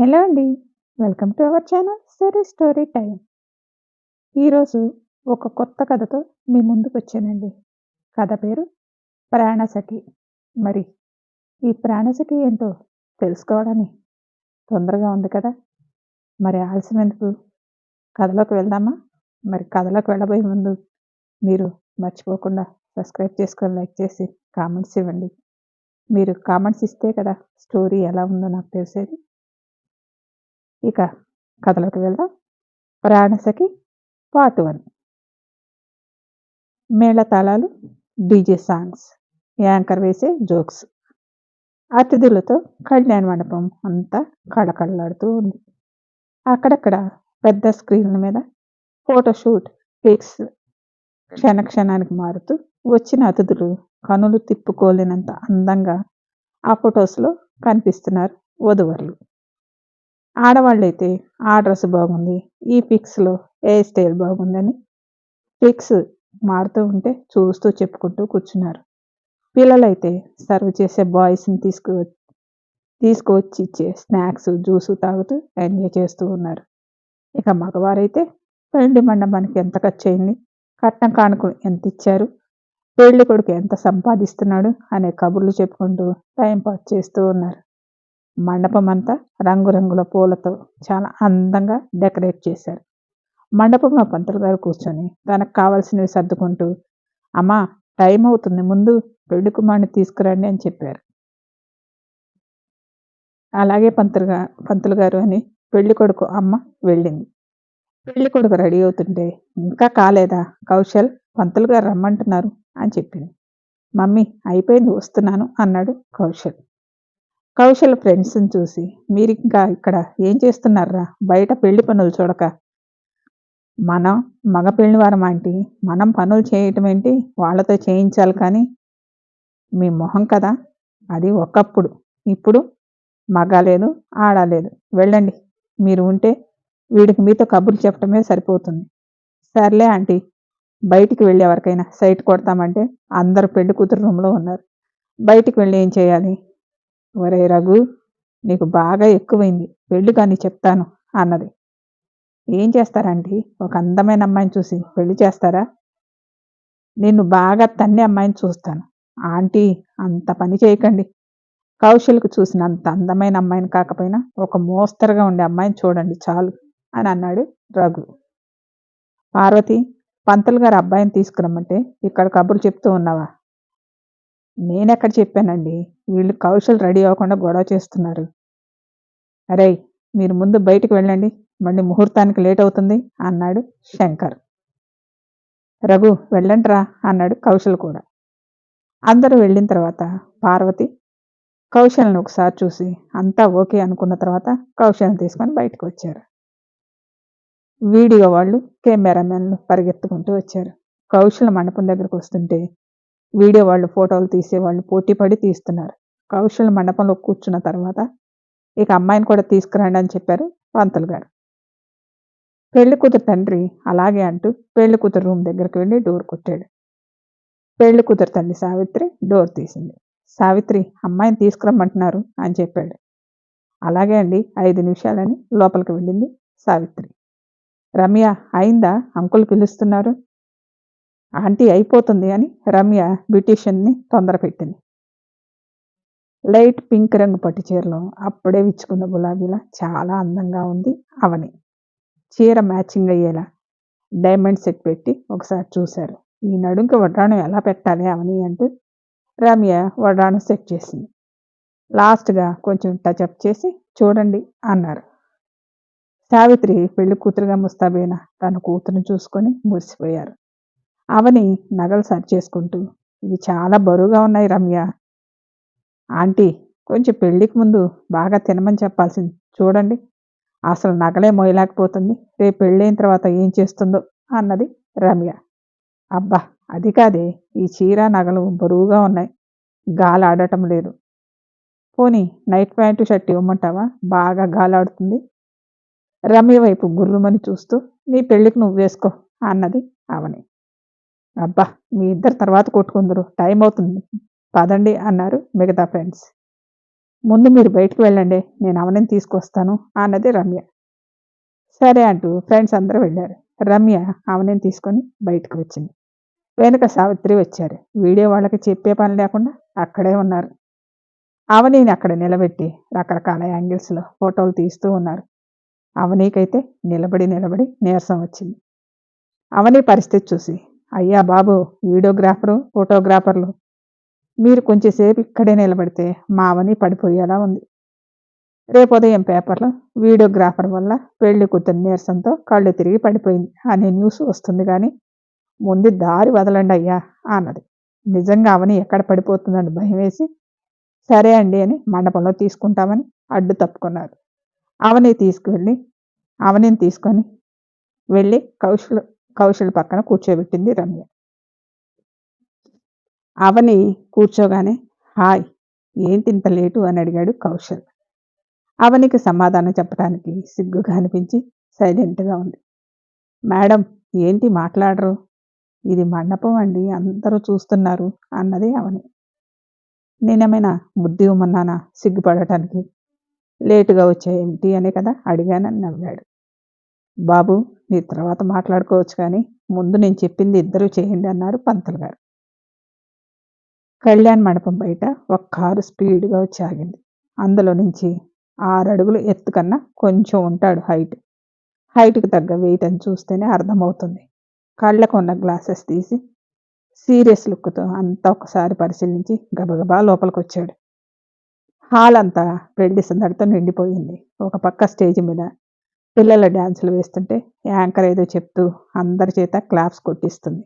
Hello అండి welcome to our channel సరే story time ఈరోజు ఒక కొత్త కథతో మీ ముందుకు వచ్చానండి. కథ పేరు ప్రాణసఖి మరి ఈ ప్రాణసఖి ఏంటో తెలుసుకోవాలని తొందరగా ఉంది కదా? మరి ఆలస్యం ఎందుకు? కథలోకి వెళ్దామా? మరి కథలోకి వెళ్ళబోయే ముందు మీరు మర్చిపోకుండా సబ్స్క్రైబ్ చేసుకొని లైక్ చేసి కామెంట్స్ ఇవ్వండి. మీరు కామెంట్స్ ఇస్తే కదా స్టోరీ ఎలా ఉందో నాకు తెలిసేది. ఇక కథలోకి వెళ్దాం. ప్రాణసఖి పార్ట్ వన్ మేళతాళాలు డీజే సాంగ్స్ యాంకర్ వేసే జోక్స్. అతిథులతో కళ్యాణ మండపం అంతా కళకళలాడుతూ ఉంది. అక్కడక్కడ పెద్ద స్క్రీన్ల మీద ఫోటోషూట్ పిక్స్ క్షణ క్షణానికి మారుతూ వచ్చిన అతిథులు కనులు తిప్పుకోలేనంత అందంగా ఆ ఫొటోస్లో కనిపిస్తున్నారు వధువరులు. ఆడవాళ్ళైతే ఆ డ్రెస్ బాగుంది ఈ పిక్స్లో ఏ స్టైల్ బాగుందని పిక్స్ మారుతూ ఉంటే చూస్తూ చెప్పుకుంటూ కూర్చున్నారు. పిల్లలైతే సర్వ్ చేసే బాయ్స్ని తీసుకు తీసుకువచ్చి ఇచ్చే స్నాక్స్ జ్యూస్ తాగుతూ ఎంజాయ్ చేస్తూ ఉన్నారు. ఇక మగవారైతే పెళ్ళి మండపానికి ఎంత ఖర్చు అయింది కట్నం కానుకలు ఎంత ఇచ్చారు పెళ్ళి కొడుకు ఎంత సంపాదిస్తున్నాడు అనే కబుర్లు చెప్పుకుంటూ టైం పాస్ చేస్తూ ఉన్నారు. మండపం అంతా రంగురంగుల పూలతో చాలా అందంగా డెకరేట్ చేశారు. మండపంలో పంతులు గారు కూర్చొని తనకు కావాల్సినవి సర్దుకుంటూ అమ్మా టైం అవుతుంది ముందు పెళ్ళి కుమారుని తీసుకురండి అని చెప్పారు. అలాగే పంతులుగా పంతులు గారు అని పెళ్ళి కొడుకు అమ్మ వెళ్ళింది. పెళ్ళి కొడుకు రెడీ అవుతుంటే ఇంకా కాలేదా? కౌశల్ పంతులు గారు రమ్మంటున్నారు అని చెప్పింది. మమ్మీ అయిపోయింది వస్తున్నాను అన్నాడు కౌశల్. కౌశల్ ఫ్రెండ్స్ని చూసి మీరు ఇంకా ఇక్కడ ఏం చేస్తున్నారా బయట పెళ్ళి పనులు చూడక. మనం మగ పెళ్ళివారం ఆంటీ? మనం పనులు చేయటం ఏంటి? వాళ్ళతో చేయించాలి కానీ మీ మొహం కదా? అది ఒకప్పుడు. ఇప్పుడు మగ లేదు ఆడ లేదు. వెళ్ళండి. మీరు ఉంటే వీడికి మీతో కబుర్లు చెప్పడమే సరిపోతుంది. సర్లే ఆంటీ. బయటికి వెళ్ళి ఎవరికైనా సైట్ కొడతామంటే అందరు పెళ్ళి కూతురు రూమ్లో ఉన్నారు. బయటికి వెళ్ళి ఏం చేయాలి? ఒరే రఘు నీకు బాగా ఎక్కువైంది. వెళ్ళు కానీ చెప్తాను అన్నది. ఏం చేస్తారండి ఒక అందమైన అమ్మాయిని చూసి పెళ్ళి చేస్తారా? నిన్ను బాగా తన్ని అమ్మాయిని చూస్తాను. ఆంటీ అంత పని చేయకండి. కౌశల్కి చూసిన అంత అందమైన అమ్మాయిని కాకపోయినా ఒక మోస్తరుగా ఉండే అమ్మాయిని చూడండి చాలు అని అన్నాడు రఘు. పార్వతి పంతులు గారు అబ్బాయిని తీసుకురమ్మంటే ఇక్కడ కబుర్లు చెప్తూ ఉన్నావా? నేనెక్కడ చెప్పానండి? వీళ్ళు కౌశల్ రెడీ అవ్వకుండా గొడవ చేస్తున్నారు. అరే మీరు ముందు బయటికి వెళ్ళండి. మళ్ళీ ముహూర్తానికి లేట్ అవుతుంది అన్నాడు శంకర్. రఘు వెళ్ళండిరా అన్నాడు కౌశల్ కూడా. అందరూ వెళ్ళిన తర్వాత పార్వతి కౌశల్ని ఒకసారి చూసి అంతా ఓకే అనుకున్న తర్వాత కౌశల్ని తీసుకొని బయటకు వచ్చారు. వీడియో వాళ్ళు కెమెరామెన్లు పరిగెత్తుకుంటూ వచ్చారు. కౌశల మండపం దగ్గరకు వస్తుంటే వీడియో వాళ్ళు ఫోటోలు తీసేవాళ్ళు పోటీ పడి తీస్తున్నారు. కౌశల్ మండపంలో కూర్చున్న తర్వాత ఇక అమ్మాయిని కూడా తీసుకురండి అని చెప్పారు పంతులు గారు. పెళ్ళి కూతురు తండ్రి అలాగే అంటూ పెళ్ళి కూతురు రూమ్ దగ్గరికి వెళ్ళి డోర్ కొట్టాడు. పెళ్ళి కూతురు తల్లి సావిత్రి డోర్ తీసింది. సావిత్రి అమ్మాయిని తీసుకురమ్మంటున్నారు అని చెప్పాడు. అలాగే అండి ఐదు నిమిషాలని లోపలికి వెళ్ళింది సావిత్రి. రమ్య అయిందా? అంకుల్ పిలుస్తున్నారు. ఆంటీ అయిపోతుంది అని రమ్య బ్యూటీషియన్ని తొందర పెట్టింది. లైట్ పింక్ రంగు పట్టు చీరలో అప్పుడే విచ్చుకున్న గులాబీలా చాలా అందంగా ఉంది అవని. చీర మ్యాచింగ్ అయ్యేలా డైమండ్ సెట్ పెట్టి ఒకసారి చూశారు. ఈ నడుంకి వడ్రాణం ఎలా పెట్టాలి అవని అంటూ రమ్య వడ్రాణం సెట్ చేసింది. లాస్ట్గా కొంచెం టచప్ చేసి చూడండి అన్నారు. సావిత్రి పెళ్ళి కూతురుగా ముస్తాబేన తన కూతురుని చూసుకొని మురిసిపోయారు. అవని నగలు సరి చేసుకుంటూ ఇవి చాలా బరువుగా ఉన్నాయి రమ్య. ఆంటీ కొంచెం పెళ్ళికి ముందు బాగా తినమని చెప్పాల్సింది. చూడండి అసలు నగలే మోయలేకపోతుంది. రేపు పెళ్ళైన తర్వాత ఏం చేస్తుందో అన్నది రమ్య. అబ్బా అది కాదే ఈ చీర నగలు బరువుగా ఉన్నాయి. గాలి ఆడటం లేదు. పోనీ నైట్ ప్యాంటు షర్ట్ ఇవ్వమంటావా? బాగా గాలాడుతుంది రమ్య వైపు గుర్రుమని చూస్తూ నీ పెళ్ళికి నువ్వు వేసుకో అన్నది అవని. అబ్బా మీ ఇద్దరు తర్వాత కొట్టుకుందరు. టైం అవుతుంది. పదండి అన్నారు మిగతా ఫ్రెండ్స్. ముందు మీరు బయటికి వెళ్ళండి నేను అవనని తీసుకొస్తాను అన్నది రమ్య. సరే అంటూ ఫ్రెండ్స్ అందరూ వెళ్ళారు. రమ్య అవనని తీసుకొని బయటకు వచ్చింది. వెనుక సావిత్రి వచ్చారు. వీడియో వాళ్ళకి చెప్పే పని లేకుండా అక్కడే ఉన్నారు. అవనీని అక్కడ నిలబెట్టి రకరకాల యాంగిల్స్లో ఫోటోలు తీస్తూ ఉన్నారు. అవనీకైతే నిలబడి నిలబడి నీరసం వచ్చింది. అవని పరిస్థితి చూసి అయ్యా బాబు వీడియోగ్రాఫరు ఫోటోగ్రాఫర్లు. మీరు కొంచెంసేపు ఇక్కడే నిలబడితే మా అవని పడిపోయేలా ఉంది. రేపు ఉదయం పేపర్లో వీడియోగ్రాఫర్ వల్ల పెళ్ళి కూతురు నీరసంతో కళ్ళు తిరిగి పడిపోయింది అనే న్యూస్ వస్తుంది కానీ ముందు దారి వదలండి అయ్యా అన్నది. నిజంగా అవని ఎక్కడ పడిపోతుందని భయం వేసి సరే అండి అని మండపంలో తీసుకుంటామని అడ్డు తప్పుకున్నారు. అవని తీసుకువెళ్ళి అవనిని తీసుకొని వెళ్ళి కౌశల్ కౌశల్ పక్కన కూర్చోబెట్టింది రమ్య. అవని కూర్చోగానే హాయ్ ఏంటి ఇంత లేటు? అని అడిగాడు కౌశల్. అవనికి సమాధానం చెప్పడానికి సిగ్గుగా అనిపించి సైలెంట్గా ఉంది. మేడం ఏంటి మాట్లాడరు? ఇది మండపం అండి అందరూ చూస్తున్నారు అన్నది అవని. నేనేమైనా బుద్ధి ఉమ్మన్నానా సిగ్గుపడటానికి? లేటుగా వచ్చాయేమిటి? అనే కదా అడిగానని నవ్వాడు. బాబు మీ తర్వాత మాట్లాడుకోవచ్చు కానీ ముందు నేను చెప్పింది ఇద్దరూ చేయండి అన్నారు పంతులు గారు. కళ్యాణ్ మండపం బయట ఒక కారు స్పీడ్గా వచ్చి ఆగింది అందులో నుంచి ఆరు అడుగులు ఎత్తు కన్నా కొంచెం ఉంటాడు హైట్. హైట్కి తగ్గ వెయిట్ అని చూస్తేనే అర్థమవుతుంది. కళ్ళకు ఉన్న గ్లాసెస్ తీసి సీరియస్ లుక్తో అంతా ఒకసారి పరిశీలించి గబగబా లోపలికి వచ్చాడు హాల్ అంతా పెళ్ళి సందడితో నిండిపోయింది. ఒక పక్క స్టేజ్ మీద పిల్లల డ్యాన్సులు వేస్తుంటే యాంకర్ ఏదో చెప్తూ అందరి చేత క్లాప్స్ కొట్టిస్తుంది.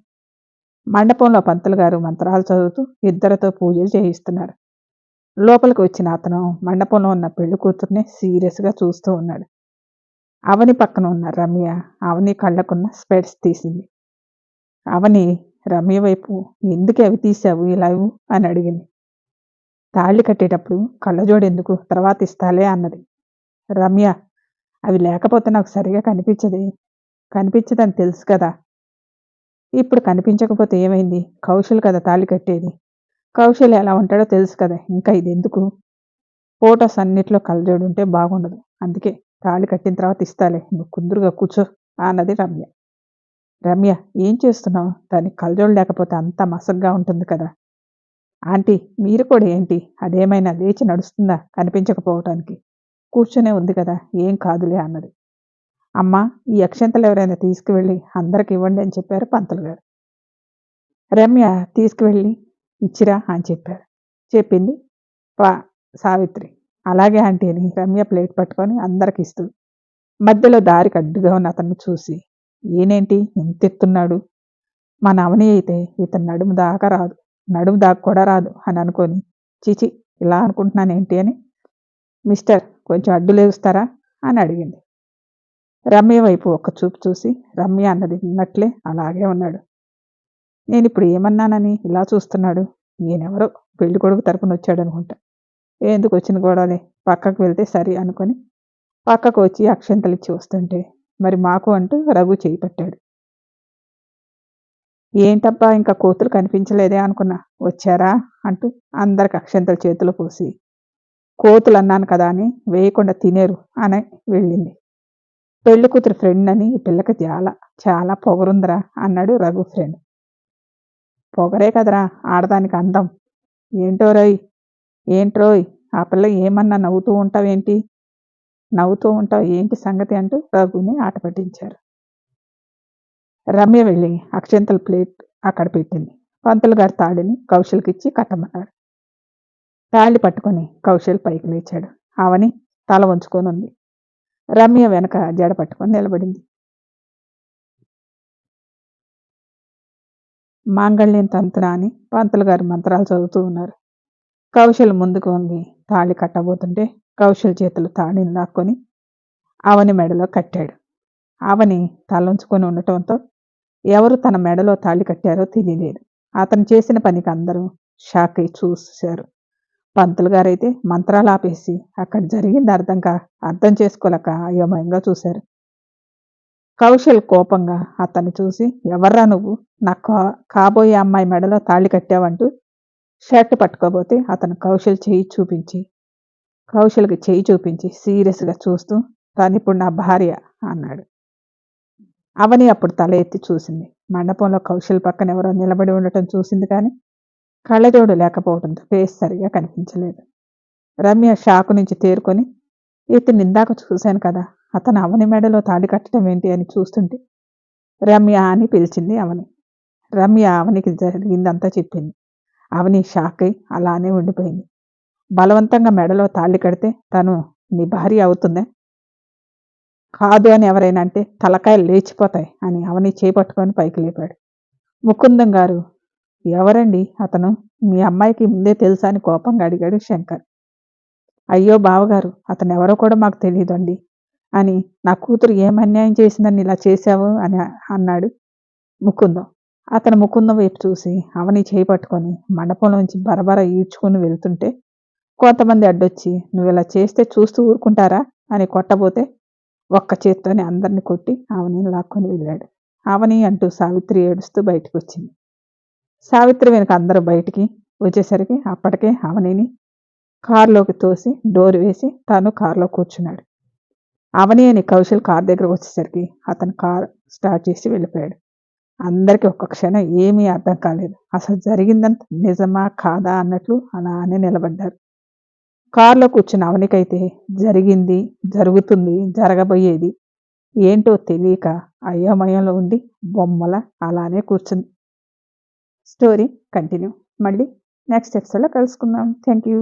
మండపంలో పంతులు గారు మంత్రాలు చదువుతూ ఇద్దరితో పూజలు చేయిస్తున్నారు. లోపలికి వచ్చిన అతను మండపంలో ఉన్న పెళ్ళి కూతుర్ని సీరియస్గా చూస్తూ ఉన్నాడు. అవని పక్కన ఉన్న రమ్య అవని కళ్ళకున్న స్పెడ్స్ తీసింది. అవని రమ్య వైపు ఎందుకు అవి తీసావు? ఇలా అని అడిగింది. తాళి కట్టేటప్పుడు కళ్ళజోడు ఎందుకు? తర్వాత ఇస్తాలే అన్నది. రమ్య అవి లేకపోతే నాకు సరిగా కనిపించదు కనిపించదని తెలుసు కదా. ఇప్పుడు కనిపించకపోతే ఏమైంది? కౌశల్ కదా తాళి కట్టేది. కౌశల్ ఎలా ఉంటాడో తెలుసు కదా ఇంకా ఇది ఎందుకు? ఫోటోస్ అన్నిట్లో కలజోడు ఉంటే బాగుండదు. అందుకే తాళి కట్టిన తర్వాత ఇస్తాలే నువ్వు కుందురుగా కూర్చో అన్నది రమ్య. రమ్య ఏం చేస్తున్నావు? దానికి కలజోడు లేకపోతే అంత మసగ్గా ఉంటుంది కదా. ఆంటీ మీరు కూడా ఏంటి? అదేమైనా లేచి నడుస్తుందా కనిపించకపోవటానికి? కూర్చొనే ఉంది కదా ఏం కాదులే అన్నది. అమ్మా ఈ అక్షంతలు ఎవరైనా తీసుకువెళ్ళి అందరికి ఇవ్వండి అని చెప్పారు పంతులు గారు. రమ్య తీసుకువెళ్ళి ఇచ్చిరా అని చెప్పారు. చెప్పింది పా సావిత్రి. అలాగే ఆంటీ అని రమ్య ప్లేట్ పట్టుకొని అందరికి ఇస్తూ మధ్యలో దారికి అడ్డుగా ఉన్న అతన్ని చూసి ఈయనేంటి? ఎంత ఎత్తున్నాడు. మా నవని అయితే ఇతను నడుము దాకా రాదు. నడుము దాకా కూడా రాదు అని అనుకొని చిచి ఇలా అనుకుంటున్నాను ఏంటి అని మిస్టర్ కొంచెం అడ్డు లేవుస్తారా అని అడిగింది. రమ్య వైపు ఒక్క చూపు చూసి రమ్య అన్నది విన్నట్లే అలాగే ఉన్నాడు. నేను ఇప్పుడు ఏమన్నానని ఇలా చూస్తున్నాడు? నేనెవరో పెళ్ళి కొడుకు తరపున వచ్చాడు అనుకుంటా. ఎందుకు వచ్చిన గొడవలే? పక్కకు వెళ్తే సరి అనుకొని పక్కకు వచ్చి అక్షంతలు ఇచ్చి వస్తుంటే మరి మాకు అంటూ రఘు చేయి పట్టాడు. ఏంటబ్బా ఇంకా కోతులు కనిపించలేదే అనుకున్నా. వచ్చారా? అంటూ అందరికి అక్షంతలు చేతిలో పోసి కోతులు అన్నాను కదా అని వేయకుండా తినేరు అని వెళ్ళింది. పెళ్ళి కూతురు ఫ్రెండ్ అని ఈ పిల్లకి చాలా చాలా పొగరుందిరా అన్నాడు రఘు ఫ్రెండ్ పొగరే కదరా ఆడదానికి అందం. ఏంటో రోయ్ ఏంట్రోయ్ ఆ పిల్ల ఏమన్నా నవ్వుతూ ఉంటావేంటి నవ్వుతూ ఉంటావు ఏంటి సంగతి అంటూ రఘుని ఆట పట్టించారు. రమ్య వెళ్ళి అక్షంతల ప్లేట్ అక్కడ పెట్టింది. పంతులు గారి తాళిని కౌశల్కి ఇచ్చి కట్టమన్నాడు తాళి పట్టుకొని కౌశల్ పైకి లేచాడు. ఆవని తల వంచుకొని ఉంది. రమ్య వెనక జడ పట్టుకొని నిలబడింది. మాంగళ్యం తంత్ర అని పంతులు గారు మంత్రాలు చదువుతూ ఉన్నారు. కౌశల్ ముందుకు వంగి తాళి కట్టబోతుంటే కౌశల్ చేతులు తాళిని లాక్కొని అవని మెడలో కట్టాడు. అవని తలంచుకొని ఉండటంతో ఎవరు తన మెడలో తాళి కట్టారో తెలియలేదు. అతను చేసిన పనికి అందరూ షాక్ అయి చూశారు. పంతులు గారైతే మంత్రాలు ఆపేసి అక్కడ జరిగింది. అర్థంగా అర్థం చేసుకోలేక అయోమయంగా చూశారు. కౌశల్ కోపంగా అతన్ని చూసి ఎవర్రా నువ్వు? నా కాబోయే అమ్మాయి మెడలో తాళి కట్టావంటూ షర్ట్ పట్టుకోబోతే అతను కౌశల్ చేయి చూపించి కౌశల్కి చేయి చూపించి సీరియస్గా చూస్తూ తను ఇప్పుడు నా భార్య అన్నాడు. అవని అప్పుడు తల ఎత్తి చూసింది. మండపంలో కౌశల్ పక్కన ఎవరో నిలబడి ఉండటం చూసింది కానీ కళ్ళజోడు లేకపోవడంతో ఫేస్ సరిగా కనిపించలేదు. రమ్య షాకు నుంచి తేరుకొని ఇతను ఇందాక చూశాను కదా అతను అవని మెడలో తాళి కట్టడం ఏంటి అని చూస్తుంటే రమ్య అని పిలిచింది అవని. రమ్య అవనికి జరిగిందంతా చెప్పింది. అవని షాక్ అయి అలానే ఉండిపోయింది. బలవంతంగా మెడలో తాళి కడితే తను నీ భార్య అవుతుందే? కాదు అని ఎవరైనా అంటే తలకాయలు లేచిపోతాయి అని అవని చేపట్టుకొని పైకి లేపాడు. ముకుందం గారు ఎవరండి అతను? మీ అమ్మాయికి ముందే తెలుసా అని కోపంగా అడిగాడు శంకర్. అయ్యో బావగారు అతను ఎవరో కూడా మాకు తెలియదండి అని నా కూతురు ఏం అన్యాయం చేసిందని ఇలా చేశావు అని అన్నాడు ముకుందం. అతను ముకుందం వైపు చూసి అవని చేయి పట్టుకొని మండపంలోంచి బరబర ఈడ్చుకుని వెళ్తుంటే కొంతమంది అడ్డొచ్చి నువ్వు ఇలా చేస్తే చూస్తూ ఊరుకుంటారా? అని కొట్టబోతే ఒక్క చేత్తోనే అందరిని కొట్టి అవని లాక్కొని వెళ్ళాడు. అవని అంటూ సావిత్రి ఏడుస్తూ బయటకు వచ్చింది సావిత్రి వెనుక అందరూ బయటికి వచ్చేసరికి అప్పటికే అవనిని కారులోకి తోసి డోర్ వేసి తాను కారులో కూర్చున్నాడు. అవని అని కౌశల్ కార్ దగ్గరకు వచ్చేసరికి అతను కార్ స్టార్ట్ చేసి వెళ్ళిపోయాడు. అందరికీ ఒక్క క్షణం ఏమీ అర్థం కాలేదు. అసలు జరిగిందంత నిజమా కాదా అన్నట్లు అలానే నిలబడ్డారు. కారులో కూర్చున్న అవనికైతే జరిగింది జరుగుతుంది జరగబోయేది ఏంటో తెలియక అయోమయంలో ఉండి బొమ్మల అలానే కూర్చుంది. Story continue. మళ్ళీ నెక్స్ట్ ఎపిసోడ్లో కలుసుకుందాం. Thank you.